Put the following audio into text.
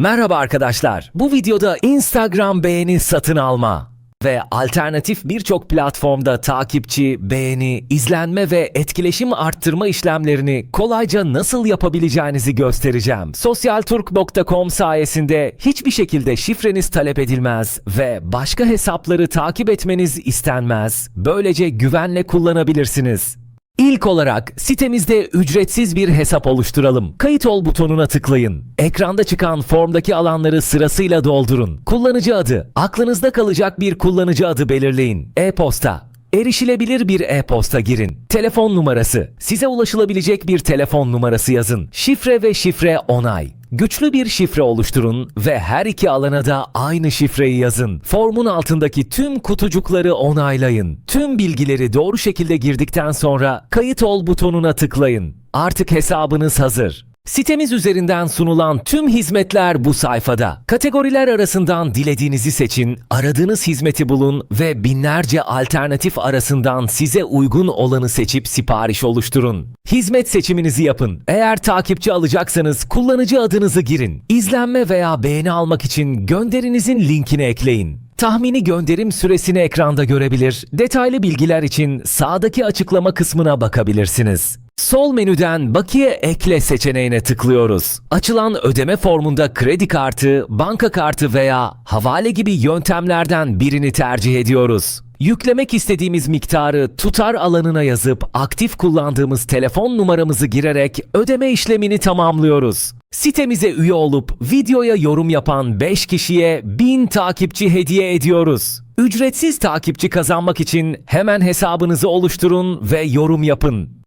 Merhaba arkadaşlar. Bu videoda Instagram beğeni satın alma ve alternatif birçok platformda takipçi, beğeni, izlenme ve etkileşim arttırma işlemlerini kolayca nasıl yapabileceğinizi göstereceğim. Sosyalturk.com sayesinde hiçbir şekilde şifreniz talep edilmez ve başka hesapları takip etmeniz istenmez. Böylece güvenle kullanabilirsiniz. İlk olarak sitemizde ücretsiz bir hesap oluşturalım. Kayıt ol butonuna tıklayın. Ekranda çıkan formdaki alanları sırasıyla doldurun. Kullanıcı adı, aklınızda kalacak bir kullanıcı adı belirleyin. E-posta, Erişilebilir bir e-posta girin. Telefon numarası. Size ulaşılabilecek bir telefon numarası yazın. Şifre ve şifre onay. Güçlü bir şifre oluşturun ve her iki alana da aynı şifreyi yazın. Formun altındaki tüm kutucukları onaylayın. Tüm bilgileri doğru şekilde girdikten sonra kayıt ol butonuna tıklayın. Artık hesabınız hazır. Sitemiz üzerinden sunulan tüm hizmetler bu sayfada. Kategoriler arasından dilediğinizi seçin, aradığınız hizmeti bulun ve binlerce alternatif arasından size uygun olanı seçip sipariş oluşturun. Hizmet seçiminizi yapın. Eğer takipçi alacaksanız kullanıcı adınızı girin. İzlenme veya beğeni almak için gönderinizin linkini ekleyin. Tahmini gönderim süresini ekranda görebilir. Detaylı bilgiler için sağdaki açıklama kısmına bakabilirsiniz. Sol menüden bakiye ekle seçeneğine tıklıyoruz. Açılan ödeme formunda kredi kartı, banka kartı veya havale gibi yöntemlerden birini tercih ediyoruz. Yüklemek istediğimiz miktarı tutar alanına yazıp aktif kullandığımız telefon numaramızı girerek ödeme işlemini tamamlıyoruz. Sitemize üye olup videoya yorum yapan 5 kişiye 1000 takipçi hediye ediyoruz. Ücretsiz takipçi kazanmak için hemen hesabınızı oluşturun ve yorum yapın.